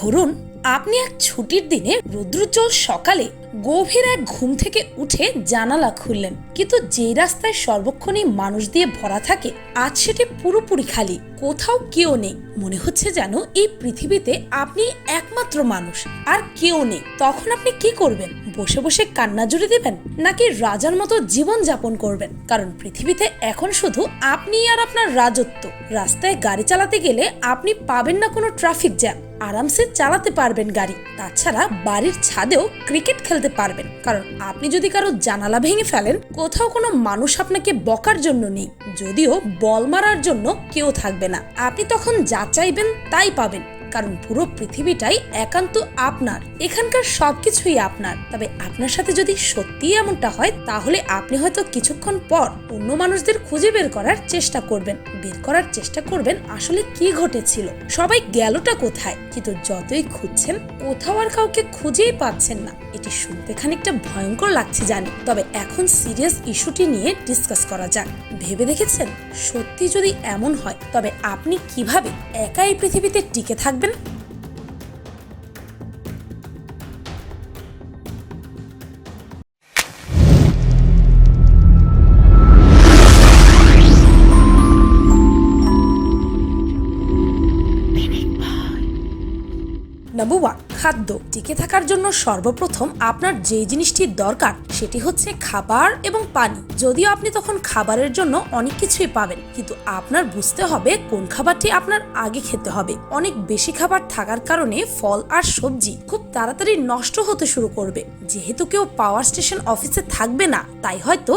ধরুন আপনি এক ছুটির দিনে রৌদ্রোজ্জ্বল সকালে গভীর এক ঘুম থেকে উঠে জানালা খুললেন। কিন্তু যে রাস্তায় সর্বক্ষণই মানুষ দিয়ে ভরা থাকে, আজ সেটি পুরোপুরি খালি। কোথাও কেউ নেই। মনে হচ্ছে যেন এই পৃথিবীতে আপনি একমাত্র মানুষ, আর কেউ নেই। তখন আপনি কি করবেন? বসে বসে কান্না জুড়ে দেবেন, নাকি রাজার মতো জীবন যাপন করবেন? কারণ পৃথিবীতে এখন শুধু আপনি আর আপনার রাজত্ব। রাস্তায় গাড়ি চালাতে গেলে আপনি পাবেন না কোনো ট্রাফিক জ্যাম। আরামসে চালাতে পারবেন গাড়ি। তাছাড়া বাড়ির ছাদেও ক্রিকেট খেলতে পারবেন। কারণ আপনি যদি কারও জানালা ভেঙে ফেলেন, কোথাও কোনো মানুষ আপনাকে বকার জন্য নেই। যদিও বল মারার জন্য কেউ থাকবে না। আপনি তখন যা চাইবেন তাই পাবেন। কারণ পুরো পৃথিবীটাই একান্ত আপনার। এখানকার সবকিছুই আপনার। তবে আপনার সাথে যদি সত্যিই এমনটা হয়, তাহলে আপনি হয়তো কিছুক্ষণ পর অন্য মানুষদের খুঁজে বের করার চেষ্টা করবেন। বের করার চেষ্টা করবেন আসলে কি ঘটেছিল। সবাই গেলটা কোথায়? কিন্তু যতই খুঁজছেন, কোথাও আর কাউকে খুঁজেই পাচ্ছেন না। এটি শুনতে খানিকটা ভয়ঙ্কর লাগছে জানি। তবে এখন সিরিয়াস ইস্যুটি নিয়ে ডিসকাস করা যাক। ভেবে দেখেছেন? সত্যি যদি এমন হয়, তবে আপনি কীভাবে একা এই পৃথিবীতে টিকে থাকবেন? নাম্বার ওয়ান খাদ্য। টিকে থাকার জন্য সর্বপ্রথম আপনার যে জিনিসটির দরকার সেটি হচ্ছে খাবার এবং পানি। যদিও আপনি তখন খাবারের জন্য অনেক কিছুই পাবেন, কিন্তু আপনার বুঝতে হবে কোন খাবারটি আপনার আগে খেতে হবে। অনেক বেশি খাবার থাকার কারণে ফল আর সবজি খুব তাড়াতাড়ি নষ্ট হতে শুরু করবে। যেহেতু কেউ পাওয়ার স্টেশন অফিসে থাকবে না, তাই হয়তো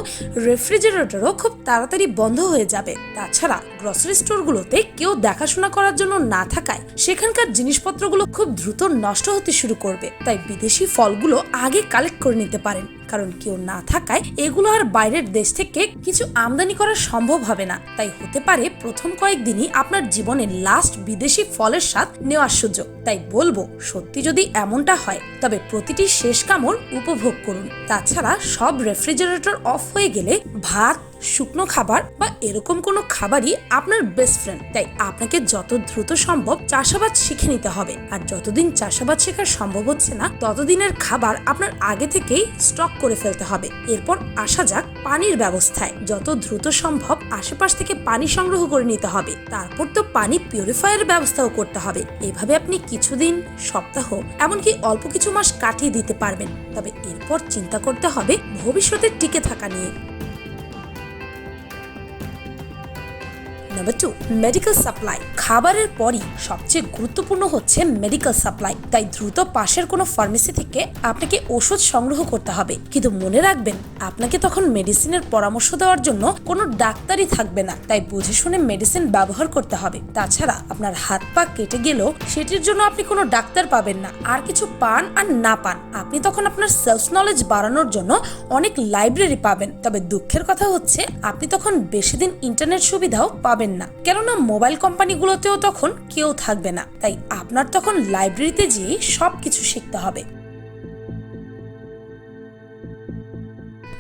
রেফ্রিজারেটরও খুব তাড়াতাড়ি বন্ধ হয়ে যাবে। তাছাড়া গ্রসারি স্টোরগুলোতে কেউ দেখাশোনা করার জন্য না থাকায় সেখানকার জিনিসপত্রগুলো খুব দ্রুত নষ্ট হতে শুরু করবে। তাই বিদেশি ফলগুলো আগে কালেক্ট করে নিতে পারেন। কারণ কেউ না থাকায় এগুলো আর বাইরের দেশ থেকে কিছু আমদানি করা সম্ভব হবে না। তাই হতে পারে প্রথম কয়েকদিনই আপনার জীবনের লাস্ট বিদেশি ফলের স্বাদ নেওয়ার সুযোগ। তাই বলব, সত্যি যদি এমনটা হয়, তবে প্রতিটি শেষ কামড় উপভোগ করুন। তাছাড়া সব রেফ্রিজারেটর অফ হয়ে গেলে ভাত শুকনো খাবার বা এরকম কোনো খাবারই আপনার বেস্ট ফ্রেন্ড তাই আপনাকে যত দ্রুত সম্ভব চাষাবাদ শিখে নিতে হবে। আর যতদিন চাষাবাদ শেখা সম্ভব হচ্ছে না, ততদিনের খাবার আপনার আগে থেকেই স্টক করে ফেলতে হবে। এরপর আসা যাক পানির ব্যবস্থায়। যত দ্রুত সম্ভব আশেপাশ থেকে পানি সংগ্রহ করে নিতে হবে। তারপর তো পানি পিউরিফায়ারের ব্যবস্থাও করতে হবে। এভাবে আপনি কিছুদিন, সপ্তাহ, এমনকি অল্প কিছু মাস কাটিয়ে দিতে পারবেন। তবে এরপর চিন্তা করতে হবে ভবিষ্যতে টিকে থাকা নিয়ে। নাম্বার টু মেডিকেল সাপ্লাই খাবারের পরই সবচেয়ে গুরুত্বপূর্ণ হচ্ছে মেডিকেল সাপ্লাই তাই দ্রুত পাশের কোনো ফার্মেসি থেকে আপনাকে ওষুধ সংগ্রহ করতে হবে। কিন্তু মনে রাখবেন, আপনাকে তখন মেডিসিনের পরামর্শ দেওয়ার জন্য কোনো ডাক্তারই থাকবে না। তাই বুঝে শুনে মেডিসিন ব্যবহার করতে হবে। তাছাড়া আপনার হাত পা কেটে গেলেও সেটির জন্য আপনি কোনো ডাক্তার পাবেন না। আর কিছু পান আর না পান, আপনি তখন আপনার সেলফ নলেজ বাড়ানোর জন্য অনেক লাইব্রেরি পাবেন। তবে দুঃখের কথা হচ্ছে, আপনি তখন বেশি দিন ইন্টারনেট সুবিধাও পাবেন না। কেননা মোবাইল কোম্পানিগুলোতেও তখন কেউ থাকবে না। তাই আপনার তখন লাইব্রেরিতে যেয়ে সব কিছু শিখতে হবে।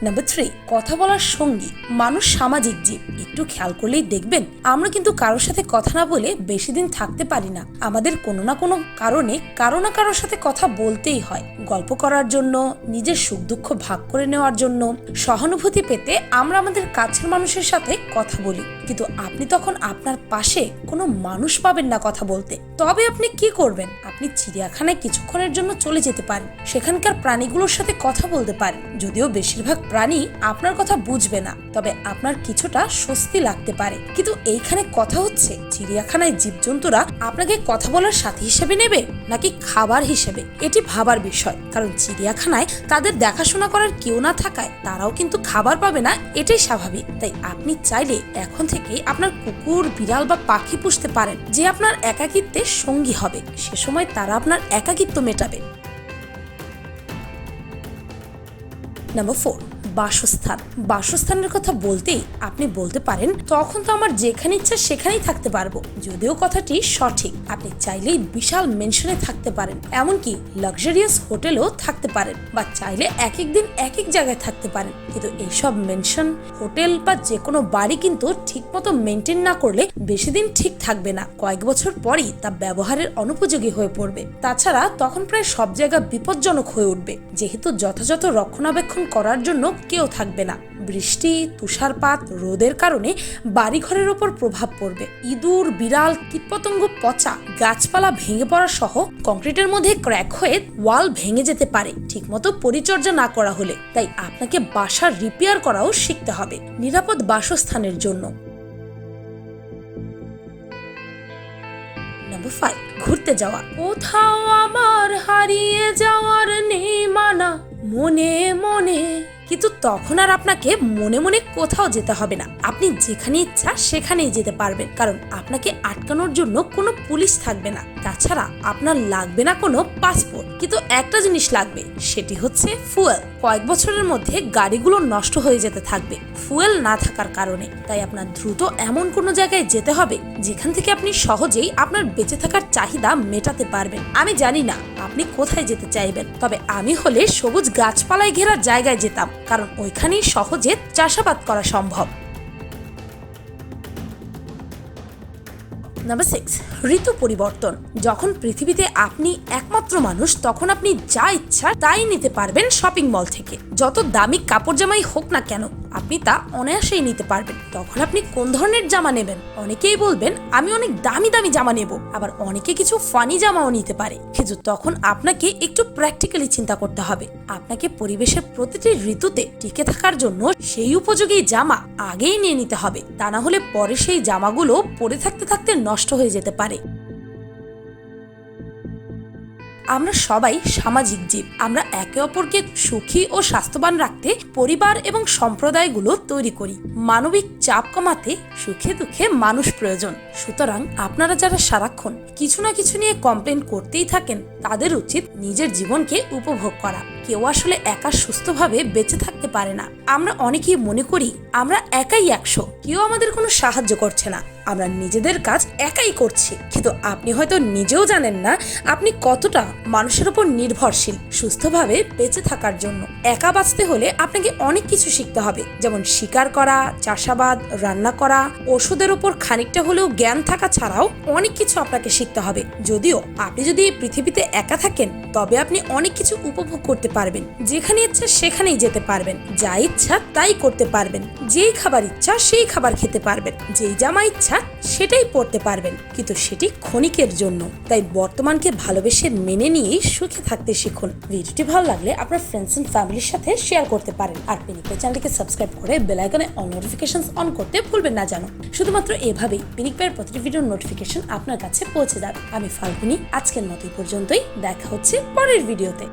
নাম্বার থ্রি কথা বলার সঙ্গী, মানুষ সামাজিক জীব। একটু খেয়াল করলেই দেখবেন, আমরা কিন্তু কারোর সাথে কথা না বলে বেশি দিন থাকতে পারি না। আমাদের কোনো না কোনো কারণে কারও না কারোর সাথে কথা বলতেই হয়। গল্প করার জন্য, নিজের সুখ দুঃখ ভাগ করে নেওয়ার জন্য, সহানুভূতি পেতে আমরা আমাদের কাছের মানুষের সাথে কথা বলি। কিন্তু আপনি তখন আপনার পাশে কোনো মানুষ পাবেন না কথা বলতে। তবে আপনি কি করবেন? আপনি চিড়িয়াখানায় কিছুক্ষণের জন্য চলে যেতে পারেন। সেখানকার প্রাণীগুলোর সাথে কথা বলতে পারেন। যদিও বেশিরভাগ প্রাণী আপনার কথা বুঝবে না, তবে আপনার কিছুটা স্বস্তি লাগতে পারে। কিন্তু এইখানে কথা হচ্ছে, চিড়িয়াখানায় জীবজন্তুরা আপনাকে কথা বলার সাথী হিসেবে নেবে নাকি খাবার হিসেবে? এটি ভাবার বিষয়, কারণ চিড়িয়াখানায় তাদের দেখাশোনা করার কেউ না থাকায় তারাও কিন্তু খাবার পাবে না, এটাই স্বাভাবিক। তাই আপনি চাইলে এখন থেকেই আপনার কুকুর, বিড়াল বা পাখি পুষতে পারেন, যে আপনার একাকিত্বের সঙ্গী হবে। সে সময় তারা আপনার একাকিত্ব মেটাবে। নাম্বার ফোর বাসস্থান। বাসস্থানের কথা বলতেই আপনি বলতে পারেন, তখন তো আমার যেখানে ইচ্ছা সেখানেই থাকতে পারব। যদিও কথাটি সঠিক, আপনি চাইলেই বিশাল মেনশনে থাকতে পারেন, এমনকি লাক্সারিয়াস হোটেলেও থাকতে পারেন, বা চাইলে এক এক দিন এক এক জায়গায় থাকতে পারেন। কিন্তু এইসব মেনশন হোটেল বা যে কোনো বাড়ি কিন্তু ঠিক মতো মেনটেন না করলে বেশি দিন ঠিক থাকবে না। কয়েক বছর পরই তা ব্যবহারের অনুপযোগী হয়ে পড়বে। তাছাড়া তখন প্রায় সব জায়গা বিপজ্জনক হয়ে উঠবে। যেহেতু যথাযথ রক্ষণাবেক্ষণ করার জন্য কেউ থাকবে না। বৃষ্টি, তুষারপাত, রোদের কারণে বাড়িঘরের ওপর প্রভাব পড়বে। ইঁদুর, বিড়াল, কীটপতঙ্গ, পচা, গাছপালা ভেঙে পড়া সহ কংক্রিটের মধ্যে ক্র্যাক হয়ে ওয়াল ভেঙে যেতে পারে। ঠিকমতো পরিচর্যা না করা হলে তাই আপনাকে বাসা রিপেয়ার করাও শিখতে হবে নিরাপদ বাসস্থানের জন্য। ঘুরতে যাওয়া। কোথাও আমার হারিয়ে যাওয়ার নেই মানা, মনে মনে কিন্তু তখন আর আপনাকে মনে মনে কোথাও যেতে হবে না। আপনি যেখানে ইচ্ছা সেখানেই যেতে পারবেন, কারণ আপনাকে আটকানোর জন্য কোনো পুলিশ থাকবে না। তাছাড়া আপনার লাগবে না কোনো পাসপোর্ট কিন্তু একটা জিনিস লাগবে, সেটি হচ্ছে ফুয়েল কয়েক বছরের মধ্যে গাড়িগুলো নষ্ট হয়ে যেতে থাকবে ফুয়েল না থাকার কারণে। তাই আপনার দ্রুত এমন কোনো জায়গায় যেতে হবে যেখান থেকে আপনি সহজেই আপনার বেঁচে থাকার চাহিদা মেটাতে পারবেন। আমি জানি না আপনি কোথায় যেতে চাইবেন, তবে আমি হলে সবুজ গাছপালায় ঘেরা জায়গায় যেতাম, কারণ ওইখানেই সহজে চাষাবাদ করা সম্ভব। নাম্বার সিক্স ঋতু পরিবর্তন। যখন পৃথিবীতে আপনি একমাত্র মানুষ, তখন আপনি যা ইচ্ছা তাই নিতে পারবেন শপিং মল থেকে। যত দামি কাপড় জামাই হোক না কেন, আপনি তা অনায়াসেই নিতে পারবেন। তখন আপনি কোন ধরনের জামা নেবেন? অনেকেই বলবেন, আমি অনেক দামি দামি জামা নেব। আবার অনেকে কিছু ফানি জামাও নিতে পারে। কিন্তু তখন আপনাকে একটু প্র্যাকটিক্যালি চিন্তা করতে হবে। আপনাকে পরিবেশের প্রতিটি ঋতুতে টিকে থাকার জন্য সেই উপযোগী জামা আগেই নিয়ে নিতে হবে। তা না হলে পরে সেই জামাগুলো পরে থাকতে থাকতে নষ্ট হয়ে যেতে পারে। আমরা সবাই সামাজিক জীব। আমরা একে অপরকে সুখী ও স্বাস্থ্যবান রাখতে পরিবার এবং সম্প্রদায়গুলো তৈরি করি। মানবিক চাপ কমাতে সুখে দুঃখে মানুষ প্রয়োজন। সুতরাং আপনারা যারা সারাক্ষণ কিছু না কিছু নিয়ে কমপ্লেন করতেই থাকেন, তাদের উচিত নিজের জীবনকে উপভোগ করা। কেউ আসলে একা সুস্থভাবে বেঁচে থাকতে পারে না। আমরা অনেকেই মনে করি, আমরা একাই একশো। কেউ আমাদের কোনো সাহায্য করছে না। আমরা নিজেদের কাজ একাই করছি। কিন্তু আপনি হয়তো নিজেও জানেন না আপনি কতটা মানুষের উপর নির্ভরশীল সুস্থভাবে বেঁচে থাকার জন্য। একা বাঁচতে হলে আপনাকে অনেক কিছু শিখতে হবে। যেমন শিকার করা, চাষাবাদ, রান্না করা, ওষুধের উপর খানিকটা হলেও জ্ঞান থাকা ছাড়াও অনেক কিছু আপনাকে শিখতে হবে। যদিও আপনি যদি এই পৃথিবীতে একা থাকেন, তবে আপনি অনেক কিছু উপভোগ করতে পারবেন। যেখানে ইচ্ছা সেখানেই যেতে পারবেন। যা ইচ্ছা তাই করতে পারবেন। যেই খাবার ইচ্ছা সেই খাবার খেতে পারবেন। যেই জামা ইচ্ছা সেটাই পড়তে পারবেন। কিন্তু সেটি ক্ষণিকের জন্য। তাই বর্তমানকে ভালোবেসে মেনে নিয়েই সুখে থাকতে শিখুন। ভিডিওটি ভালো লাগলে আপনার ফ্রেন্ডস এন্ড ফ্যামিলির সাথে শেয়ার করতে পারেন। আর পিনিকের চ্যানেলটিকে সাবস্ক্রাইব করে বেল আইকনে অল নোটিফিকেশন অন করতে ভুলবেন না জানো। শুধুমাত্র এভাবেই পিনিক পায়ের প্রতিটি ভিডিওর নোটিফিকেশন আপনার কাছে পৌঁছে যাবে। আমি ফাল্গুনি, আজকের মতো পর্যন্তই। দেখা হচ্ছে পরের ভিডিওতে